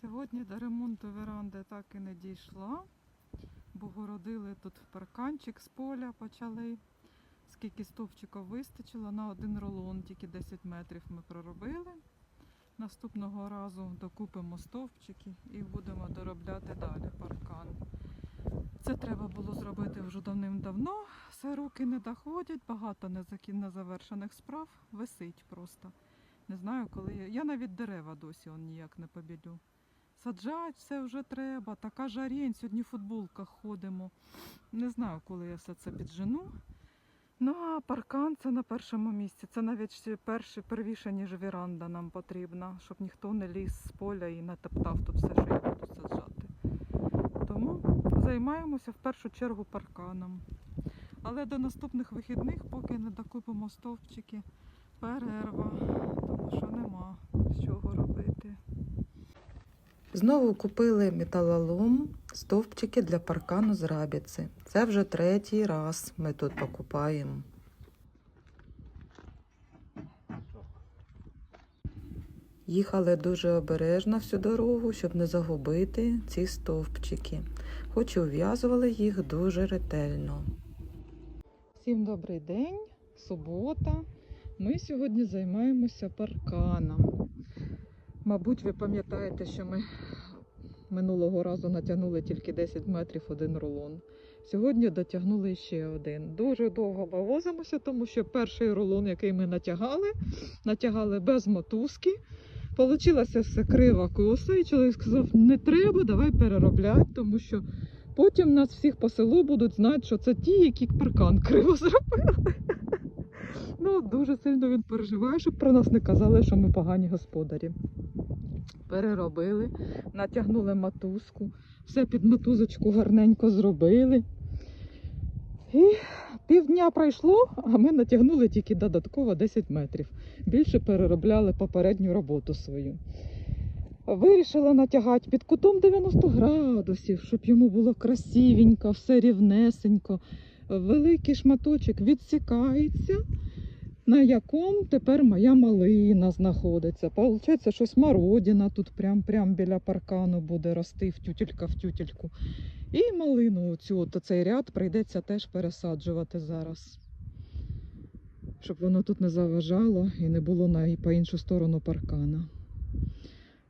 Сьогодні до ремонту веранди так і не дійшла, бо городили тут парканчик з поля почали. Скільки стовпчиків вистачило на один рулон, тільки 10 метрів ми проробили. Наступного разу докупимо стовпчики і будемо доробляти далі паркан. Це треба було зробити вже давним-давно. Все руки не доходять, багато незавершених справ. Висить просто. Не знаю, коли я. Я навіть дерева досі он ніяк не побілю. Саджать все вже треба, така жарень, сьогодні в футболках ходимо. Не знаю, коли я все це піджену. Ну, а паркан це на першому місці. Це навіть ще перші, первіше, ніж віранда нам потрібна, щоб ніхто не ліз з поля і не топтав тут все, що я буду саджати. Тому займаємося в першу чергу парканом. Але до наступних вихідних, поки не докупимо стовпчики, перерва, тому що нема з чого робити. Знову купили металолом, стовпчики для паркану з рабіці. Це вже третій раз ми тут покупаємо. Їхали дуже обережно всю дорогу, щоб не загубити ці стовпчики, хоч і ув'язували їх дуже ретельно. Всім добрий день, субота. Ми сьогодні займаємося парканом. Мабуть, ви пам'ятаєте, що ми минулого разу натягнули тільки 10 метрів один рулон. Сьогодні дотягнули ще один. Дуже довго ми тому що перший рулон, який ми натягали, натягали без мотузки. Получилося все крива коса, і чоловік сказав, не треба, давай переробляти, тому що потім нас всіх по селу будуть знати, що це ті, які паркан криво зробили. Ну, дуже сильно він переживає, щоб про нас не казали, що ми погані господарі. Переробили, натягнули мотузку, все під мотузочку гарненько зробили. І півдня пройшло, а ми натягнули тільки додатково 10 метрів. Більше переробляли попередню роботу свою. Вирішила натягати під кутом 90 градусів, щоб йому було красивенько, все рівнесенько. Великий шматочок відсікається, на якому тепер моя малина знаходиться. Получається, що смородина тут прям, прям біля паркану буде рости в тютелька в тютельку. І малину цю, цей ряд прийдеться теж пересаджувати зараз. Щоб воно тут не заважало і не було на по іншу сторону паркана.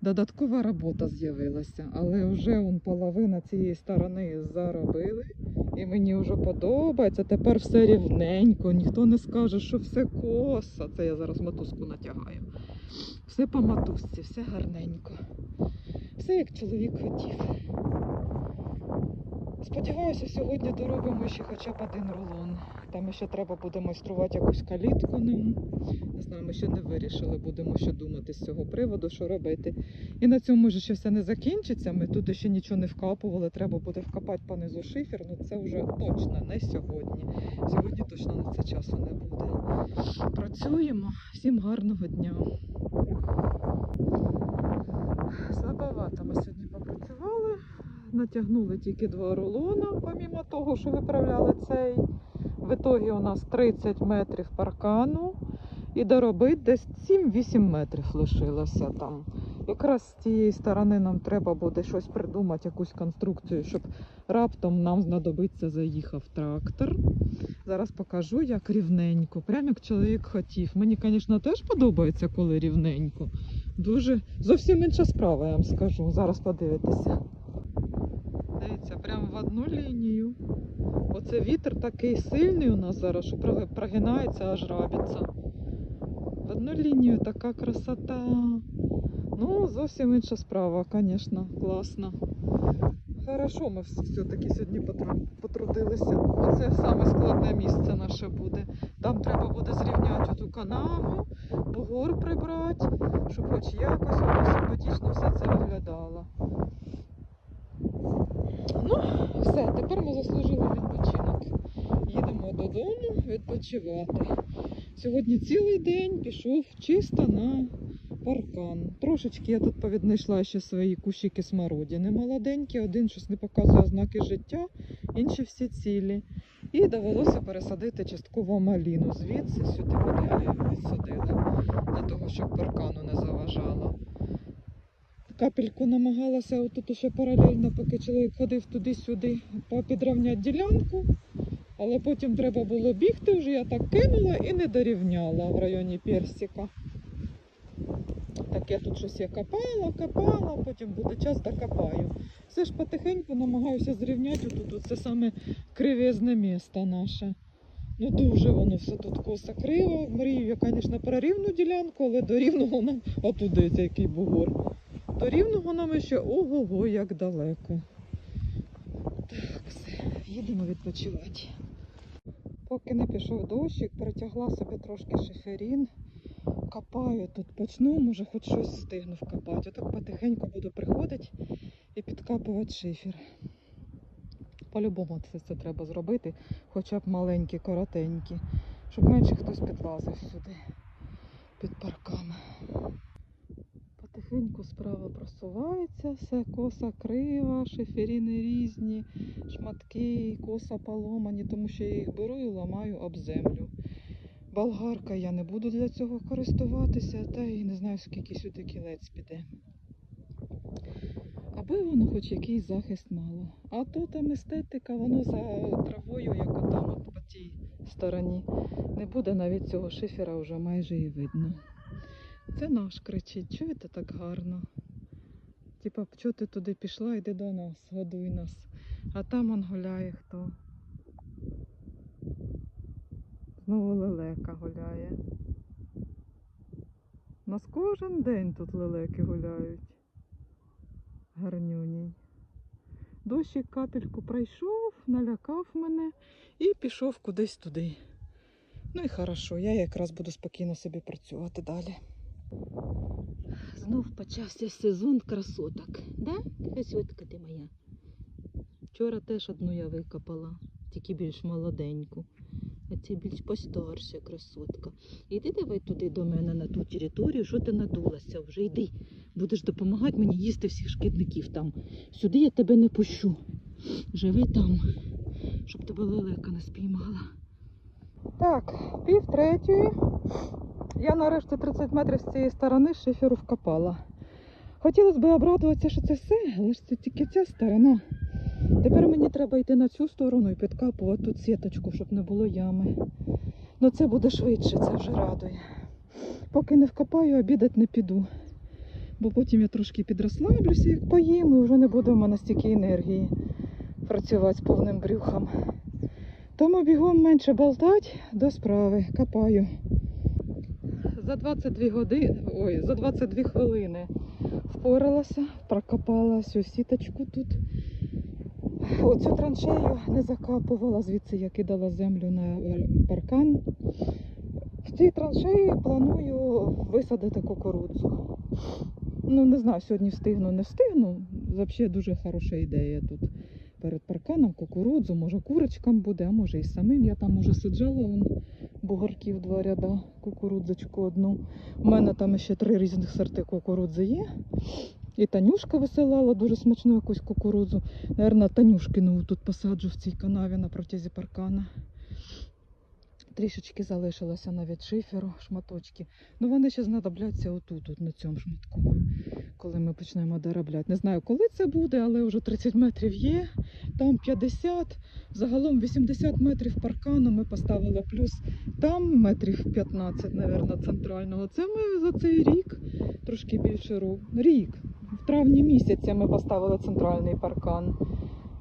Додаткова робота з'явилася, але вже он половина цієї сторони заробили. І мені вже подобається. Тепер все рівненько, ніхто не скаже, що все коса. Це я зараз мотузку натягаю. Все по мотузці, все гарненько. Все як чоловік хотів. Сподіваюся, сьогодні доробимо ще хоча б один рулон. Там ще треба буде майструвати якусь калітку нам. Не знаю, ми ще не вирішили, будемо ще думати з цього приводу, що робити. І на цьому ж ще все не закінчиться. Ми тут ще нічого не вкапували. Треба буде вкопати понизу шифер. Ну це вже точно не сьогодні. Сьогодні точно на це часу не буде. Працюємо. Всім гарного дня. Слабовато ми сьогодні. Натягнули тільки два рулона, помімо того, що виправляли цей. В ітогі у нас 30 метрів паркану. І доробити десь 7-8 метрів лишилося там. Якраз з цієї сторони нам треба буде щось придумати, якусь конструкцію, щоб раптом нам знадобиться заїхав трактор. Зараз покажу, як рівненько. Прям як чоловік хотів. Мені, звісно, теж подобається, коли рівненько. Дуже зовсім інша справа, я вам скажу. Зараз подивитися. Прям в одну лінію. Оце вітер такий сильний у нас зараз, що прогинається, аж рабиться. В одну лінію така красота. Ну, зовсім інша справа, звісно, класно. Хорошо, ми все-таки сьогодні потрудилися. Оце саме складне місце наше буде. Там треба буде зрівняти оту канаву, бугор прибрати, щоб хоч якось симпатично все це виглядало. Ну, все, тепер ми заслужили відпочинок. Їдемо додому відпочивати. Сьогодні цілий день пішов чисто на паркан. Трошечки я тут повіднайшла ще свої кущики смородини молоденькі. Один щось не показує ознаки життя, інші всі цілі. І довелося пересадити частково маліну. Звідси сюди подалі відсадили, для того, щоб паркану не заважало. Капельку намагалася отут ще паралельно, поки чоловік ходив туди-сюди, підрівняти ділянку. Але потім треба було бігти, вже я так кинула і не дорівняла в районі персика. Так я тут щось я копала, копала, потім буде час докопаю. Все ж потихеньку намагаюся зрівняти отут. Це саме кривезне місто наше. Ну дуже воно все тут косо криво. Мрію я, звісно, про рівну ділянку, але до рівного нам отуди який бугор. До рівного нам ще ого-го, як далеко. Так, все, їдемо відпочивати. Поки не пішов дощик, перетягла собі трошки шиферін. Копаю тут почну, може хоч щось встигну вкопати. Отак потихеньку буду приходити і підкапувати шифер. По-любому це, це треба зробити, хоча б маленькі, коротенькі, щоб менше хтось підлазив сюди під парками. Потихеньку справа просувається, все коса крива, шиферіни різні, шматки, коса поломані, тому що я їх беру і ламаю об землю. Болгарка я не буду для цього користуватися, та й не знаю, скільки сюди кілець піде. Аби воно хоч якийсь захист мало. А то там естетика, воно за травою, як отам от по тій стороні. Не буде навіть цього шифера вже майже і видно. Це наш кричить, чуєте так гарно? Типа, чого ти туди пішла, йди до нас, годуй нас. А там он гуляє хто. Знову лелека гуляє. У нас кожен день тут лелеки гуляють. Гарнюній. Дощик капельку пройшов, налякав мене і пішов кудись туди. Ну і хорошо, я якраз буду спокійно собі працювати далі. Знов почався сезон красоток, да? Красотка ти моя. Вчора теж одну я викопала, тільки більш молоденьку. А це більш постарша красотка. Іди давай туди до мене на ту територію, що ти надулася вже. Йди. Будеш допомагати мені їсти всіх шкідників там. Сюди я тебе не пущу. Живи там, щоб тебе лелека не спіймала. Так, пів третьої. Я нарешті 30 метрів з цієї сторони шиферу вкопала. Хотілося б обрадуватися, що це все, але ж це тільки ця сторона. Тепер мені треба йти на цю сторону і підкапувати тут сіточку, щоб не було ями. Ну це буде швидше, це вже радує. Поки не вкопаю, обідати не піду. Бо потім я трошки підрослаблюся, як поїм, і вже не буде в мене стільки енергії працювати з повним брюхом. Тому бігом менше болтать до справи, копаю. За 22 години, ой, за 22 хвилини впоралася, прокопала всю сіточку тут. Оцю траншею не закапувала, звідси я кидала землю на паркан. В цій траншеї планую висадити кукурудзу. Ну, не знаю, сьогодні встигну, не встигну. Взагалі дуже хороша ідея тут. Перед парканом кукурудзу, може курочкам буде, а може і самим. Я там уже саджала вон, бугорків два ряда, кукурудзочку одну. У мене там ще три різних сорти кукурудзи є. І Танюшка висилала дуже смачну якусь кукурудзу. Наверно, Танюшкину тут посаджу в цій канаві на протязі паркана. Трішечки залишилося навіть шиферу, шматочки. Ну вони ще знадобляться отут, от на цьому шматку, коли ми почнемо доробляти. Не знаю, коли це буде, але вже 30 метрів є, там 50, загалом 80 метрів паркану ми поставили, плюс там метрів 15, напевно, центрального. Це ми за цей рік, трошки більше. Рік. В травні місяці ми поставили центральний паркан.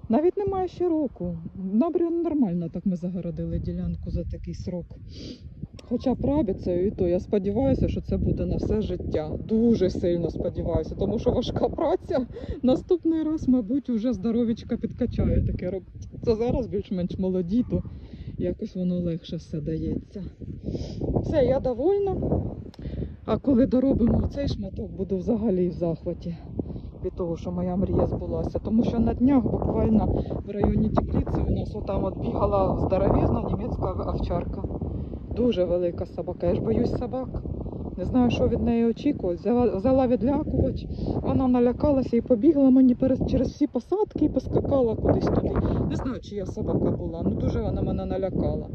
Навіть немає ще року. Добре, нормально так ми загородили ділянку за такий срок. Хоча прабіцею і то я сподіваюся, що це буде на все життя. Дуже сильно сподіваюся, тому що важка праця. Наступний раз, мабуть, вже здоровічка підкачає таке роб. Це зараз більш-менш молоді, то якось воно легше все дається. Все, я довольна. А коли доробимо цей шматок, буду взагалі в захваті від того, що моя мрія збулася. Тому що на днях буквально в районі Теплиці у нас отам от бігала здоровезна німецька овчарка. Дуже велика собака. Я ж боюсь собак. Не знаю, що від неї очікувати. Взяла, відлякувач, вона налякалася і побігла мені через всі посадки і поскакала кудись туди. Не знаю, чия собака була, ну дуже вона мене налякала.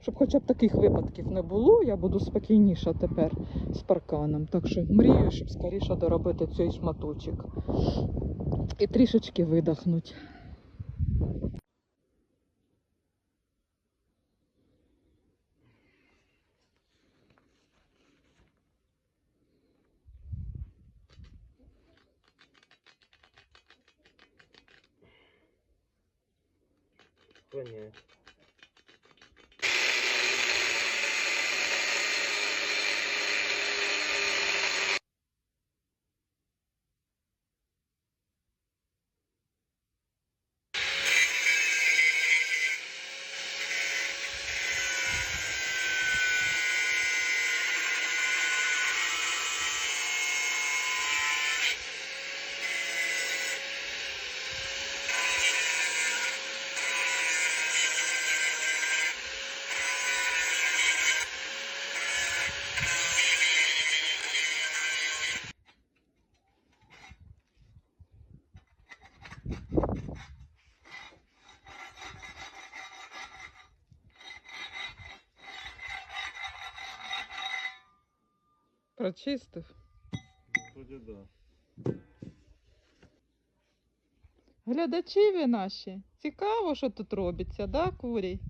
Щоб хоча б таких випадків не було, я буду спокійніша тепер з парканом. Так що мрію, щоб скоріше доробити цей шматочок. І трішечки видихнуть. Коня. Прочистив. Тоді да. Глядачі ви наші. Цікаво, що тут робиться, да, курій?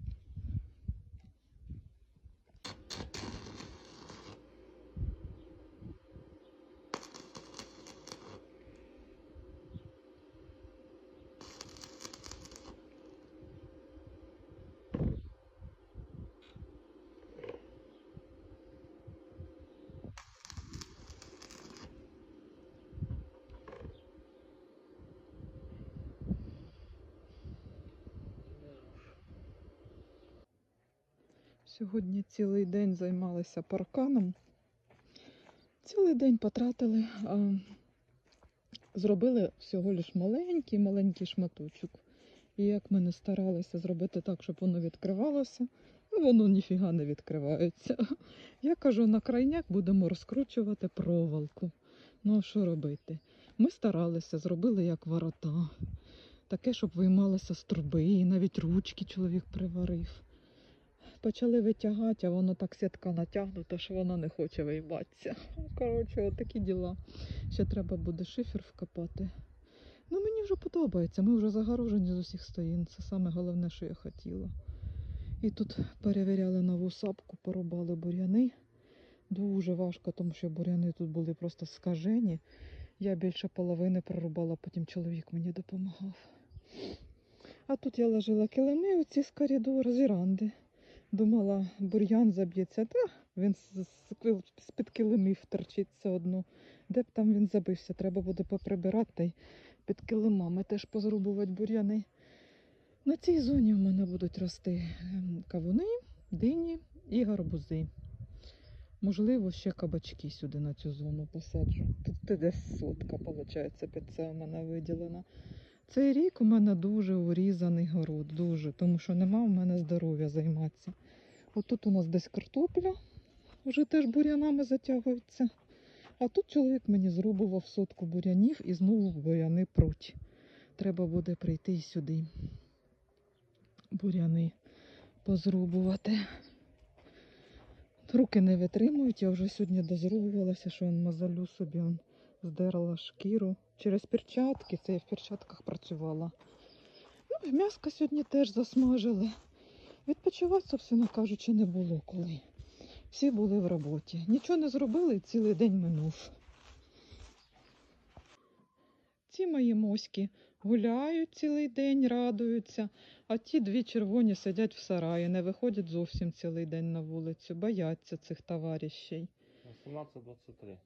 Сьогодні цілий день займалися парканом. Цілий день потратили, а зробили всього лиш маленький, маленький шматочок. І як ми не старалися зробити так, щоб воно відкривалося, воно ніфіга не відкривається. Я кажу, на крайняк будемо розкручувати проволоку. Ну а що робити? Ми старалися, зробили як ворота. Таке, щоб виймалося з труби, і навіть ручки чоловік приварив почали витягати, а воно так сітка натягнута, що воно не хоче вийматися. Коротше, отакі діла. Ще треба буде шифер вкопати. Ну, мені вже подобається. Ми вже загорожені з усіх сторін. Це саме головне, що я хотіла. І тут перевіряли нову сапку, порубали бур'яни. Дуже важко, тому що бур'яни тут були просто скажені. Я більше половини прорубала, потім чоловік мені допомагав. А тут я ложила килими оці з коридору, з віранди. Думала, бур'ян заб'ється, та він з-під килимів торчить все одно. Де б там він забився, треба буде поприбирати та й під килимами теж позрубувати бур'яни. На цій зоні у мене будуть рости ем, кавуни, дині і гарбузи. Можливо, ще кабачки сюди на цю зону посаджу. Тут десь сотка, виходить, під це у мене виділена. Цей рік у мене дуже урізаний город, дуже, тому що нема в мене здоров'я займатися. Отут у нас десь картопля, вже теж бур'янами затягується. А тут чоловік мені зрубував сотку бур'янів і знову бур'яни пруть. Треба буде прийти і сюди. Бур'яни позрубувати. Руки не витримують, я вже сьогодні дозрубувалася, що он мозолю собі здерла шкіру. Через перчатки, це я в перчатках працювала. Ну, м'яско сьогодні теж засмажили. Відпочивати, собственно кажучи, не було коли. Всі були в роботі. Нічого не зробили, і цілий день минув. Ці мої моськи гуляють цілий день, радуються, а ті дві червоні сидять в сараї, не виходять зовсім цілий день на вулицю, бояться цих товаришів. 18-23.